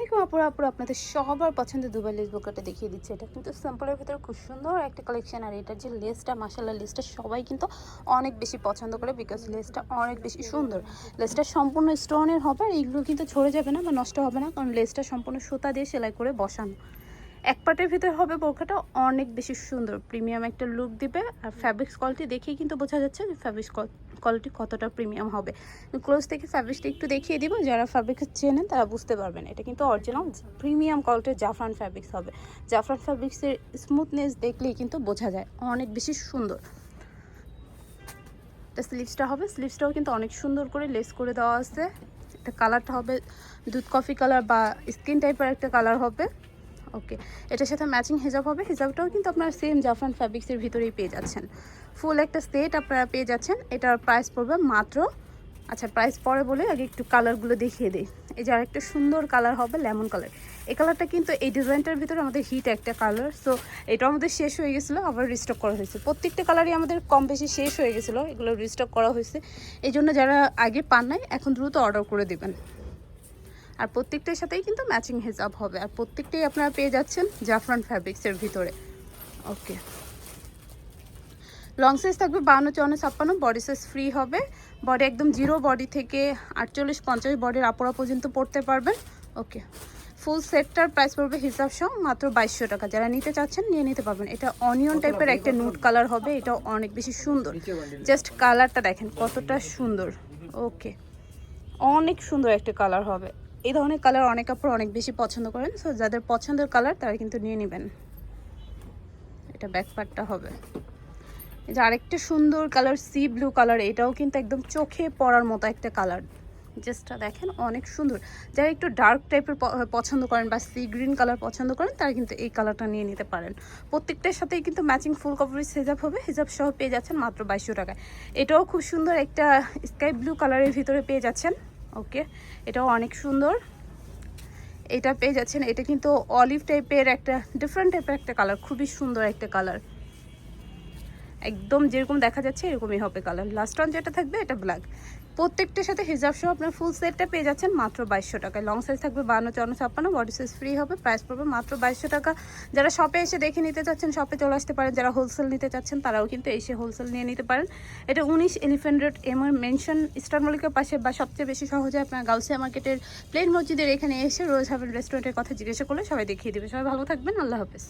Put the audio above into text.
আলাইকুম আপুরা আপুরা আপনাদের সবার পছন্দের দুবাই লেস বোকাটা দেখিয়ে দিচ্ছে। এটা কিন্তু সিম্পলের ভিতরে খুব সুন্দর একটা কালেকশন আর এটার যে লেসটা মাসাল্লাহ লেসটা সবাই কিন্তু অনেক বেশি পছন্দ করে বিকজ লেসটা অনেক বেশি সুন্দর। লেসটা সম্পূর্ণ স্টোনের হবে আর এইগুলো কিন্তু ঝরে যাবে না বা নষ্ট হবে না কারণ লেসটা সম্পূর্ণ সুতা দিয়ে সেলাই করে বসানো। এক পার্টের ভিতরে হবে বোরখাটা অনেক বেশি সুন্দর। প্রিমিয়াম একটা লুক দিবে আর ফ্যাব্রিক্স কোয়ালিটি দেখেই কিন্তু বোঝা যাচ্ছে যে ফ্যাব্রিক্স কোয়ালিটি কতটা প্রিমিয়াম হবে। ক্লোজ থেকে ফ্যাব্রিক্সটা একটু দেখিয়ে দিব, যারা ফ্যাব্রিক্স চেনেন তারা বুঝতে পারবেন। এটা কিন্তু অরিজিনাল প্রিমিয়াম কোয়ালিটির জাফরান ফ্যাব্রিক্স হবে। জাফরান ফ্যাব্রিক্সের স্মুথনেস দেখলেই কিন্তু বোঝা যায়, অনেক বেশি সুন্দর। এটা স্লিভসটা হবে স্লিভসটাও কিন্তু অনেক সুন্দর করে লেস করে দেওয়া আছে। এটা কালারটা হবে দুধ কফি কালার বা স্কিন টাইপের একটা কালার হবে। ওকে এটার সাথে ম্যাচিং হিজাব হবে। হিজাবটাও কিন্তু আপনারা সেম জাফরান ফ্যাব্রিক্সের ভিতরেই পেয়ে যাচ্ছেন। ফুল একটা সেট আপনারা পেয়ে যাচ্ছেন। এটার প্রাইস পড়বে মাত্র আচ্ছা প্রাইস পরে বলে আগে একটু কালারগুলো দেখিয়ে দিই। এই যে আরেকটা সুন্দর কালার হবে লেমন কালার এই কালারটা কিন্তু এই ডিজাইনটার ভিতরে আমাদের হিট একটা কালার সো এটা আমাদের শেষ হয়ে গেছিল, আবার রিস্টক করা হয়েছে। প্রত্যেকটা কালারই আমাদের কম বেশি শেষ হয়ে গেছিল, এগুলো রিস্টক করা হয়েছে। এই জন্য যারা আগে পান নাই, এখন দ্রুত অর্ডার করে দেবেন। আর প্রত্যেকটার সাথেই কিন্তু ম্যাচিং হিসাব হবে। আর প্রত্যেকটাই আপনারা পেয়ে যাচ্ছেন জাফরান ফ্যাব্রিক্সের ভিতরে। ওকে লং সাইজ থাকবে বান্ন চুয়ান্ন ছাপ্পান্ন বডি সাইজ ফ্রি হবে। বডি একদম জিরো বডি থেকে আটচল্লিশ পঞ্চাশ বডির আপোড়া পর্যন্ত পড়তে পারবেন। ওকে ফুল সেটটার প্রাইস পড়বে হিসাব সহ মাত্র বাইশশো টাকা। যারা নিতে চাচ্ছেন নিয়ে নিতে পারবেন। এটা অনিয়ন টাইপের একটা নুট কালার হবে। এটা অনেক বেশি সুন্দর। জাস্ট কালারটা দেখেন কতটা সুন্দর। ওকে অনেক সুন্দর একটা কালার হবে। এই ধরনের কালার অনেক কাপড় অনেক বেশি পছন্দ করেন সো যাদের পছন্দের কালার তারা কিন্তু নিয়ে নেবেন। এটা ব্যাক পার্টটা হবে। এই যে আরেকটা সুন্দর কালার সি ব্লু কালার এটাও কিন্তু একদম চোখে পড়ার মতো একটা কালার জাস্টটা দেখেন, অনেক সুন্দর। যারা একটু ডার্ক টাইপের পছন্দ করেন বা সি গ্রিন কালার পছন্দ করেন, তারা কিন্তু এই কালারটা নিয়ে নিতে পারেন। প্রত্যেকটার সাথেই কিন্তু ম্যাচিং ফুল কভারেজ হিজাব হবে হিজাব সহ পেয়ে যাচ্ছেন মাত্র বাইশশো টাকায়। এটাও খুব সুন্দর একটা স্কাই ব্লু কালারের ভিতরে পেয়ে যাচ্ছেন। ওকে? এটাও অনেক সুন্দর। এটা পেয়ে যাচ্ছেন। এটা কিন্তু অলিভ টাইপের একটা ডিফারেন্ট টাইপের একটা কালার খুবই সুন্দর একটা কালার একদম যেরকম দেখা যাচ্ছে, এরকমই হবে কালার লাস্ট অন যেটা থাকবে, এটা ব্ল্যাক প্রত্যেকটার সাথে হিজাব সহ আপনার ফুল সেটটা পেয়ে যাচ্ছেন মাত্র বাইশশো টাকায়। লং সাইজ থাকবে বান্ন চন্ন ছাপ্পান্ন বডি সাইজ ফ্রি হবে প্রাইস পড়বে মাত্র বাইশশো টাকা। যারা শপে এসে দেখে নিতে চাচ্ছেন শপে চলে আসতে পারেন, যারা হোলসেল নিতে চাচ্ছেন, তারাও কিন্তু এসে হোলসেল নিয়ে নিতে পারেন। এটা উনিশ elephant road MR mansion star মলিকের পাশে বা সবচেয়ে বেশি সহজে আপনার গাউসিয়া মার্কেটের প্লেন মসজিদের এখানে এসে রোজ হাভেন রেস্টুরেন্টের কথা জিজ্ঞাসা করলে সবাই দেখিয়ে দেবে। সবাই ভালো থাকবেন, আল্লাহ হাফেজ।